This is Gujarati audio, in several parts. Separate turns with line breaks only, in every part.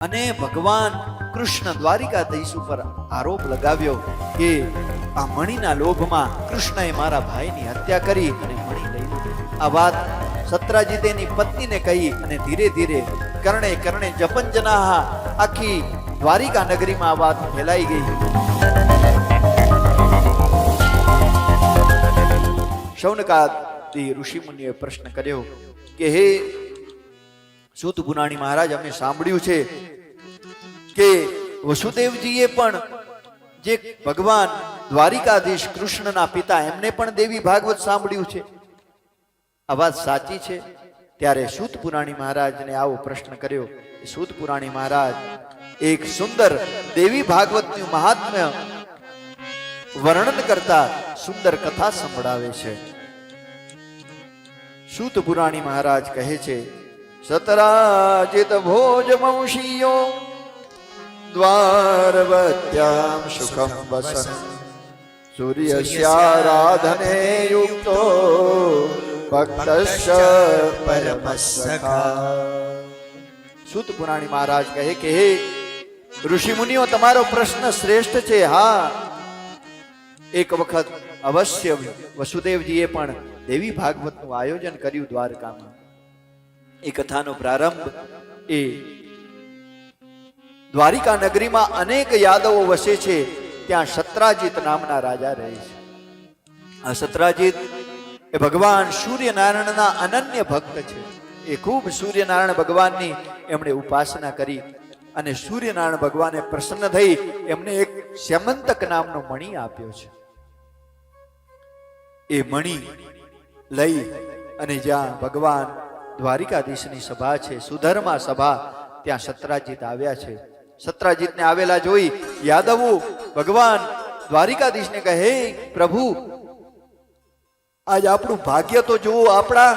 અને ભગવાન કૃષ્ણ દ્વારિકાધીશ ઉપર આરોપ લગાવ્યો કે આ મણીના લોભમાં કૃષ્ણએ મારા ભાઈની હત્યા કરી અને મણી લઈ આ વાત સત્રાજીતેની પત્નીને કહી અને ધીરે ધીરે, કરણે કરણે જપન જનાહા આખી દ્વારિકા નગરીમાં આ વાત ફેલાઈ ગઈ. શૌનકાદી ઋષિમુનિએ પ્રશ્ન કર્યો કે, હે સુત ગુનાણી મહારાજ, અમે સાંભળ્યું છે કે વસુદેવજીએ પણ જે ભગવાન દ્વારિકાધીશ કૃષ્ણના પિતા, એમને પણ દેવી ભાગવત સાંભળ્યું છે. આ વાત સાચી છે. ત્યારે સુત પુરાણી મહારાજને આવો પ્રશ્ન કર્યો સુત પુરાણી મહારાજ, એક સુંદર દેવી ભાગવતનું મહાત્મ્ય વર્ણન કરતા સુંદર કથા સંભળાવે છે. સુત પુરાણી મહારાજ કહે છે, સતરાજિત ભોજ વંશીયો દ્વારવત્યામ સુખમ વસન સૂર્યસ્યારાધને યુક્તો ભક્ત પરમસખા સુત પુરાણી મહારાજ કહે કે હે ઋષિ મુનિઓ તમારો પ્રશ્ન શ્રેષ્ઠ છે હા। એક વખત અવશ્ય વસુદેવજીએ પણ દેવી ભાગવતનું આયોજન કર્યું દ્વારકામાં. એ કથાનો પ્રારંભ એ દ્વારિકા નગરીમાં અનેક યાદવો વસે છે. ત્યાં સત્રાજીત નામના રાજા રહે છે. આ સત્રાજીત એ ભગવાન સૂર્યનારાયણના અનન્ય ભક્ત છે. એ ખૂબ સૂર્યનારાયણ ભગવાનની એમણે ઉપાસના કરી અને સૂર્યનારાયણ ભગવાને પ્રસન્ન થઈ એમને એક સ્યમંતક નામનો મણી આપ્યો છે. એ મણી લઈ અને જ્યાં ભગવાન દ્વારિકાધીશની સભા છે, સુધર્મા સભા, ત્યાં સત્રાજીત આવ્યા છે. સત્રાજીતને આવેલા જોઈ યાદવો ભગવાન દ્વારિકાધીશને કહે પ્રભુ, આજ આપણું ભાગ્ય તો જુઓ, આપણા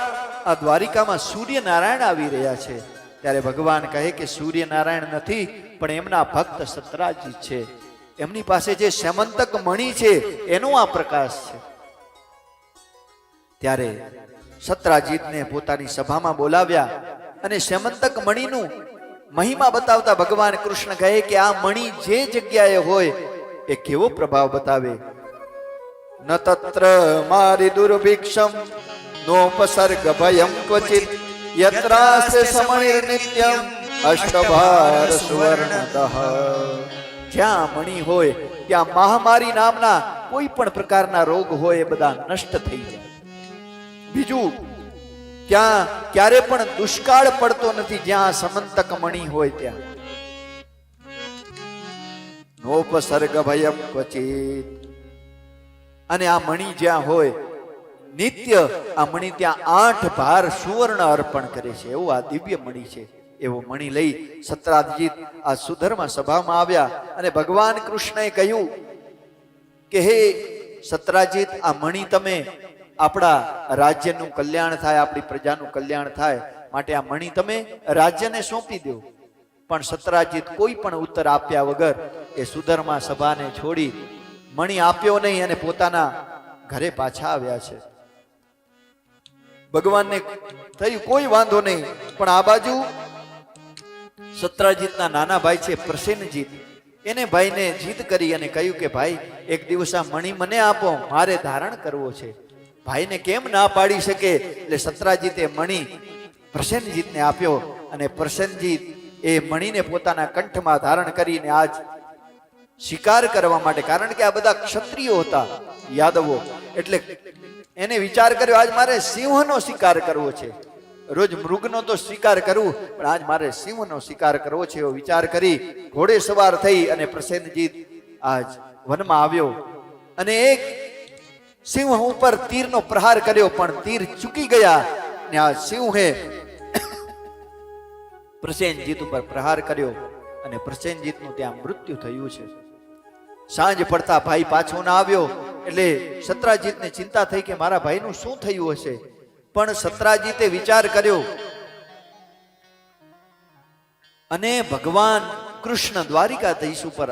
આ દ્વારિકામાં સૂર્યનારાયણ આવી રહ્યા છે. ત્યારે ભગવાન કહે કે, સૂર્યનારાયણ નથી, પણ એમના ભક્ત સત્રાજીત છે. એમની પાસે જે શ્યામંતક મણી છે, એનો આ પ્રકાશ છે. ત્યારે સત્રાજીતને પોતાની સભામાં બોલાવ્યા અને સેમંતક મણીનું મહિમા બતાવતા ભગવાન કૃષ્ણ કહે કે આ મણી જે જગ્યાએ હોય, એ કેવો પ્રભાવ બતાવે? ન તત્ર મારી દુર્ભિક્ષમ નોપસર્ગ ભયમ ક્વચિત યત્રાસ્તે સમય નિત્યમ, અષ્ટભાર સુવર્ણદહ જ્યાં મણી હોય, ત્યાં મહામારી નામના કોઈ પણ પ્રકારના રોગ હોય, એ બધા નષ્ટ થઈ જાય. બીજું ત્યાં ક્યારે પણ દુષ્કાળ પડતો નથી, જ્યાં સમંતક મણી હોય ત્યાં. નોપસર્ગ ભયમ ક્વચિત. અને આ મણી જ્યાં હોય, નિત્ય આ મણી ત્યાં આઠ ભાર સુવર્ણ અર્પણ કરે છે. એવું આ દિવ્ય મણી છે. એવો મણી લઈ સત્રાજીત આ સુધર્મા સભામાં આવ્યા અને ભગવાન કૃષ્ણએ કહ્યું કે, હે સત્રાજીત, આ મણી તમે આપણા રાજ્યનું કલ્યાણ થાય, આપણી પ્રજાનું કલ્યાણ થાય માટે આ મણી તમે રાજ્યને સોંપી દો. પણ સતરાજીત કોઈ પણ ઉત્તર આપ્યા વગર એ સુધર્મા સભાને છોડી મણી આપ્યો નહીં અને પોતાના ઘરે પાછા આવ્યા છે. ભગવાનને થયું કોઈ વાંધો નહીં, પણ આ બાજુ સત્રાજીતના નાના ભાઈ છે પ્રસેનજીત એને ભાઈને જીદ કરી અને કહ્યું કે ભાઈ, એક દિવસ આ મણી મને આપો, મારે ધારણ કરવો છે. ભાઈને કેમ ના પાડી શકે? એટલે સતરાજીતે મણી પ્રસેનજીતને આપ્યો અને પ્રસેનજીત એ મણીને પોતાના કંઠમાં ધારણ કરીને આજ શિકાર કરવા માટે, કારણ કે આ બધા ક્ષત્રિયો હતા યાદવો, એટલે એને વિચાર કર્યો, આજ મારે સિંહનો શિકાર કરવો છે. રોજ મૃગનો તો શિકાર કરવું પણ આજ મારે સિંહનો શિકાર કરવો છે એવો વિચાર કરી ઘોડે સવાર થઈ અને પ્રસેનજીત આજ વનમાં આવ્યો. અને એક સિંહ ઉપર તીરનો પ્રહાર કર્યો, પણ તીર ચૂકી ગયા ને આ સિંહે પ્રસેનજીત ઉપર પ્રહાર કર્યો અને પ્રસેનજીતનું ત્યાં મૃત્યુ થયું છે. સાંજ પડતા ભાઈ પાછો ના આવ્યો, એટલે સત્રાજીતને ચિંતા થઈ કે મારા ભાઈનું શું થયું હશે? પણ સત્રાજીતે વિચાર કર્યો, અને ભગવાન કૃષ્ણ દ્વારિકાધીશ ઉપર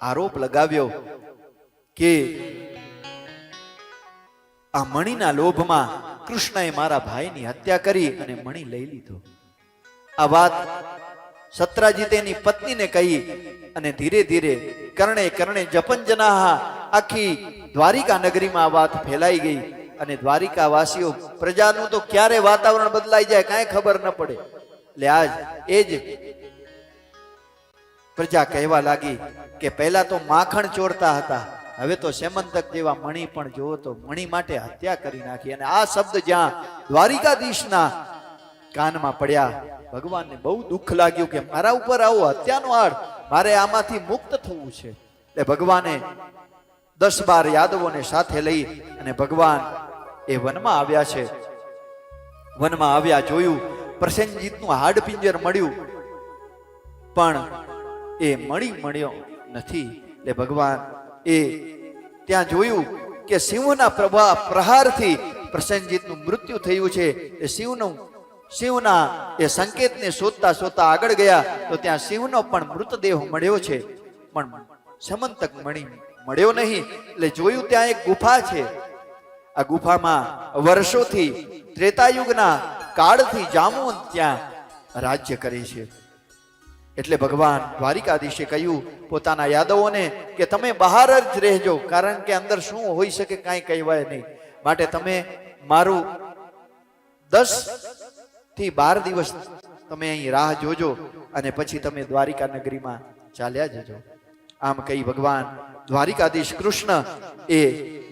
આરોપ લગાવ્યો કે આ મણીના લોભમાં કૃષ્ણએ મારા ભાઈની હત્યા કરી અને મણી લઈ લીધો. આ વાત સત્રાજી તેની પત્નીને કહી અને ધીરે ધીરે કરણે કરણે જપન જનાહા આખી દ્વારિકા નગરીમાં આ વાત ફેલાઈ ગઈ અને દ્વારિકા વાસીઓ પ્રજાનું તો ક્યારે વાતાવરણ બદલાઈ જાય કાંઈ ખબર ન પડે. એટલે આજ એ જ પ્રજા કહેવા લાગી કે પહેલા તો માખણ ચોરતા હતા હવે તો સેમંતક જેવા મણી પણ જોવો તો મણી માટે હત્યા કરી નાખી અને આ શબ્દ જ્યાં દ્વારિકાધીશના કાનમાં પડ્યા, ભગવાનને બહુ દુઃખ લાગ્યું કે મારા ઉપર આવો હત્યાનો આડ મારે આમાંથી મુક્ત થવું છે. એટલે ભગવાને દસ બાર યાદવોને સાથે લઈ અને ભગવાન એ વનમાં આવ્યા છે. વનમાં આવ્યા જોયું, પ્રસેનજીતનું હાડપિંજર મળ્યું, પણ એ મળી મળ્યો નથી. એટલે ભગવાન એ ત્યાં જોયું કે સિંહના પ્રભા પ્રહારથી પ્રસેનજીતનું મૃત્યુ થયું છે. એ શિવનું શિવના એ સંકેતને શોધતા શોધતા આગળ ગયા તો ત્યાં શિવનો પણ મૃતદેહ મળ્યો છે. પણ સમંતક મણી મળ્યો નહીં. એટલે જોયું ત્યાં એક ગુફા છે. આ ગુફામાં વર્ષોથી ત્રેતાયુગના કાળથી જામુન ત્યાં રાજ્ય કરે છે. એટલે ભગવાન દ્વારિકાધીશે કહ્યું, પોતાના યાદવોને કે તમે બહાર જ રહેજો, કારણ કે અંદર શું હોઈ શકે કાંઈ કહેવાય નહીં. માટે તમે મારું દસથી બાર દિવસ તમે અહીં રાહ જોજો અને પછી તમે દ્વારિકા નગરીમાં ચાલ્યા જજો. આમ કહી ભગવાન દ્વારિકાધીશ કૃષ્ણ એ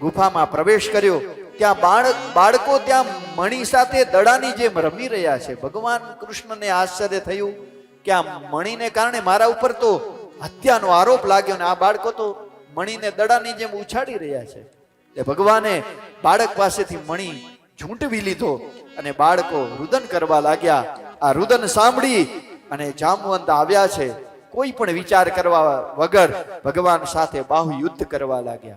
ગુફામાં પ્રવેશ કર્યો. ત્યાં બાળક, બાળકો ત્યાં મણી સાથે દડાની જેમ રમી રહ્યા છે. ભગવાન કૃષ્ણને આશ્ચર્ય થયું. કે આ મણીને કારણે મારા ઉપર તો હત્યાનો આરોપ લાગ્યો ને આ બાળકો તો મણીને દડાની જેમ ઉછાળી રહ્યા છે. એટલે ભગવાને બાળક પાસેથી મણી ઝૂંટવી લીધો અને બાળકો રુદન કરવા લાગ્યા. આ રુદન સાંભળી અને જામવંત આવ્યા છે. કોઈ પણ વિચાર કરવા વગર ભગવાન સાથે બાહુ યુદ્ધ કરવા લાગ્યા.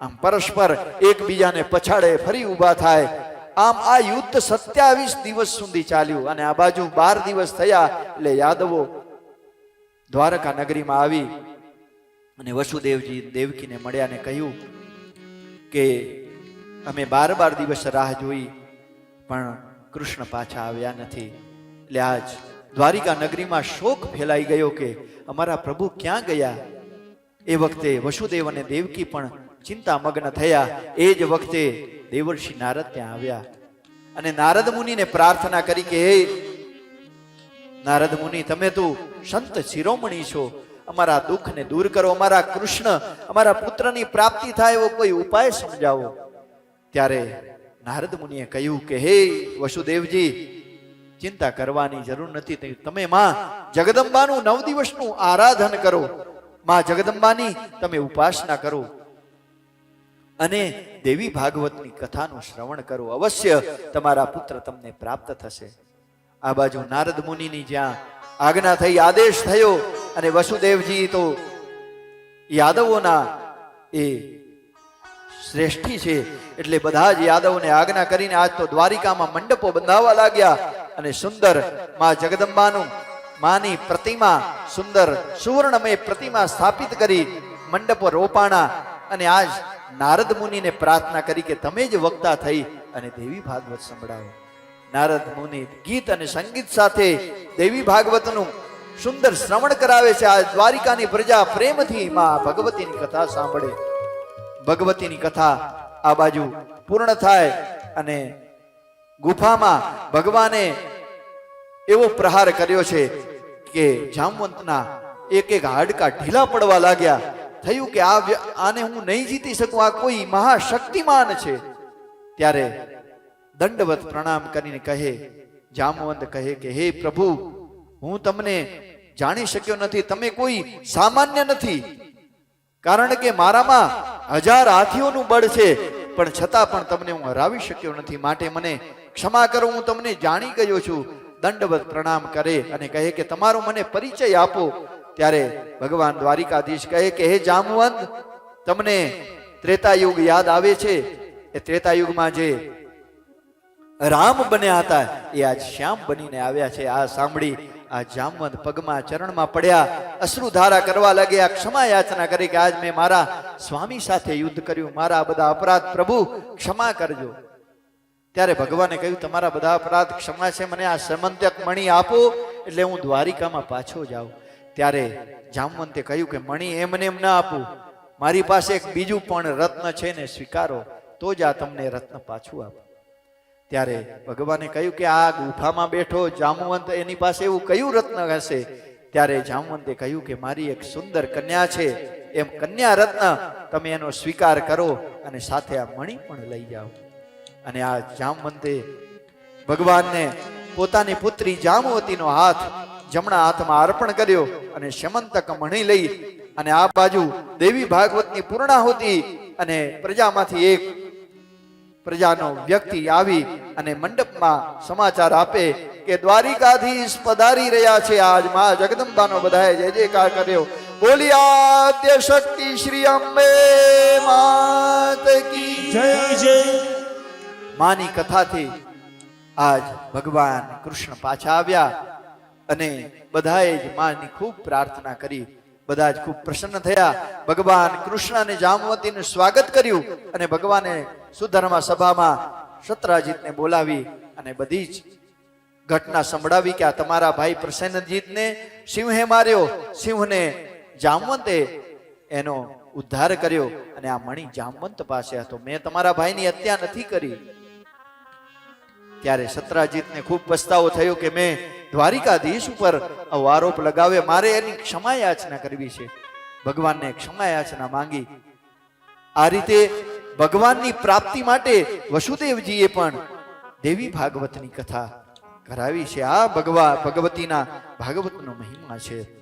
આમ પરસ્પર એકબીજાને પછાડે ફરી ઊભા થાય આમ આ યુદ્ધ સત્યાવીસ દિવસ સુધી ચાલ્યું અને આ બાજુ બાર દિવસ થયા એટલે યાદવો દ્વારકા નગરીમાં આવી અને વસુદેવજી દેવકીને મળ્યા ને કહ્યું કે અમે બાર બાર દિવસ રાહ જોઈ, પણ કૃષ્ણ પાછા આવ્યા નથી. એટલે આજ દ્વારિકા નગરીમાં શોક ફેલાઈ ગયો કે અમારા પ્રભુ ક્યાં ગયા? એ વખતે વસુદેવ અને દેવકી પણ ચિંતામગ્ન થયા. એ જ વખતે દેવર્ષિ નારદ ત્યાં આવ્યા. અને નારદ મુનિને પ્રાર્થના કરી કે, હે નારદ મુનિ, તમે તો સંત શિરોમણી છો. અમારા દુઃખને દૂર કરો. અમારા કૃષ્ણ, અમારા પુત્રની પ્રાપ્તિ થાય એવો કોઈ ઉપાય સમજાવો. ત્યારે નારદ મુનિએ કહ્યું કે, હે વસુદેવજી, ચિંતા કરવાની જરૂર નથી. તમે માં જગદંબાનું નવ દિવસનું આરાધન કરો. માં જગદંબાની તમે ઉપાસના કરો. અને દેવી ભાગવતની કથાનું શ્રવણ કરો અવશ્ય, તમારા પુત્ર તમને પ્રાપ્ત થશે. આ બાજુ નારદ મુનિની જ્યાં આજ્ઞા થઈ, આદેશ થયો અને વસુદેવજી તો યાદવોના એ શ્રેષ્ઠી છે, એટલે બધા જ યાદવને આજ્ઞા કરીને આજ તો દ્વારિકામાં મંડપો બંધાવવા લાગ્યા અને સુંદરમાં જગદંબાનું માની પ્રતિમા, સુંદર સુવર્ણમય પ્રતિમા સ્થાપિત કરી મંડપો રોપાણા અને આજ નારદ મુનિને પ્રાર્થના કરી કે તમે જ વક્તા થઈ અને દેવી ભાગવત સંભળાવો. નારદ મુનિ ગીત અને સંગીત સાથે દેવી ભાગવતનું સુંદર શ્રવણ કરાવે છે. આ દ્વારિકાની પ્રજા પ્રેમથી માં ભગવતીની કથા સાંભળે. ભગવતીની કથા આ બાજુ પૂર્ણ થાય અને ગુફામાં ભગવાને એવો પ્રહાર કર્યો છે કે જામવંતના એક એક હાડકા ઢીલા પડવા લાગ્યા. થયું કે આ આને હું નહીં જીતી શકું, આ કોઈ મહાશક્તિમાન છે. ત્યારે દંડવત પ્રણામ કરીને કહે, જામવંત કહે કે, હે પ્રભુ, હું તમને જાણી શક્યો નથી, તમે કોઈ સામાન્ય નથી. કારણ કે મારામાં હજાર હાથીઓનું બળ છે, પણ છતાં પણ તમને હું હરાવી શક્યો નથી. માટે મને ક્ષમા કરો, હું તમને જાણી ગયો છું. દંડવત પ્રણામ કરે અને કહે કે, તમારો મને પરિચય આપો ત્યારે ભગવાન દ્વારિકાધીશ કહે કે, હે જામવંત, તમને ત્રેતાયુગ યાદ આવે છે? એ ત્રેતા યુગમાં જે રામ બન્યા હતા, એ આજ શ્યામ બનીને આવ્યા છે. આ સાંભળી આ જામવંત પગમાં ચરણમાં પડ્યા, અશ્રુધારા કરવા લાગ્યા ક્ષમા યાચના કરી કે, આજ મેં મારા સ્વામી સાથે યુદ્ધ કર્યું. મારા બધા અપરાધ પ્રભુ, ક્ષમા કરજો. ત્યારે ભગવાને કહ્યું, તમારા બધા અપરાધ ક્ષમા છે. મને આ સમંતક મણી આપો, એટલે હું દ્વારિકામાં પાછો જાઉં. ત્યારે જામવંતે કહ્યું કે, મણી એમને એમ ના આપું. મારી પાસે એક બીજું પણ રત્ન છે ને સ્વીકારો, તો જ આ તમને રત્ન પાછું આપું. ત્યારે ભગવાને કહ્યું કે, આ ગુફામાં બેઠો, જામવંત એની પાસે એવું કયું રત્ન હશે? ત્યારે જામવંતે કહ્યું કે, મારી એક સુંદર કન્યા છે. એમ કન્યા રત્ન તમે એનો સ્વીકાર કરો અને સાથે આ મણી પણ લઈ જાઓ. અને આ જામવંતે ભગવાનને પોતાની પુત્રી જામવતીનો હાથ જમણા હાથમાં અર્પણ કર્યો અને શમંતક મણી લઈ અને આ બાજુ દેવી ભાગવતની પૂર્ણાહુતિ અને પ્રજામાંથી એક પ્રજાનો વ્યક્તિ આવી અને મંડપમાં સમાચાર આપે કે દ્વારિકાધીશ પધારી રહ્યા છે. આજ મા જગદંબાનો બધાએ જય જયકાર કર્યો. બોલી શક્તિ શ્રી અંબે માત કી
જય જય.
માની કથાથી આજ ભગવાન કૃષ્ણ પાછા આવ્યા. અને બધાએ જ માની ખૂબ પ્રાર્થના કરી. બધા જ ખૂબ પ્રસન્ન થયા. ભગવાન કૃષ્ણ અને જામવતીનું સ્વાગત કર્યું અને ભગવાને સુધર્મા સભામાં સત્રાજીતને બોલાવી અને બધી જ ઘટના સંભળાવી કે આ તમારા ભાઈ પ્રસન્નજીતને સિંહે માર્યો. સિંહને જામવંતે એનો ઉદ્ધાર કર્યો અને આ મણી જામવંત પાસે હતો. મેં તમારા ભાઈની હત્યા નથી કરી. ત્યારે સત્રાજીતને ખૂબ પસ્તાવો થયો કે મેં દ્વારિકાધીશ ઉપર આરોપ લગાવ્યો મારે એની ક્ષમા યાચના કરવી છે. ભગવાનને ક્ષમા યાચના માંગી. આ રીતે ભગવાનની પ્રાપ્તિ માટે વસુદેવજીએ પણ દેવી ભાગવતની કથા કરાવી છે. આ ભગવા, ભગવતીના ભાગવતનો મહિમા છે.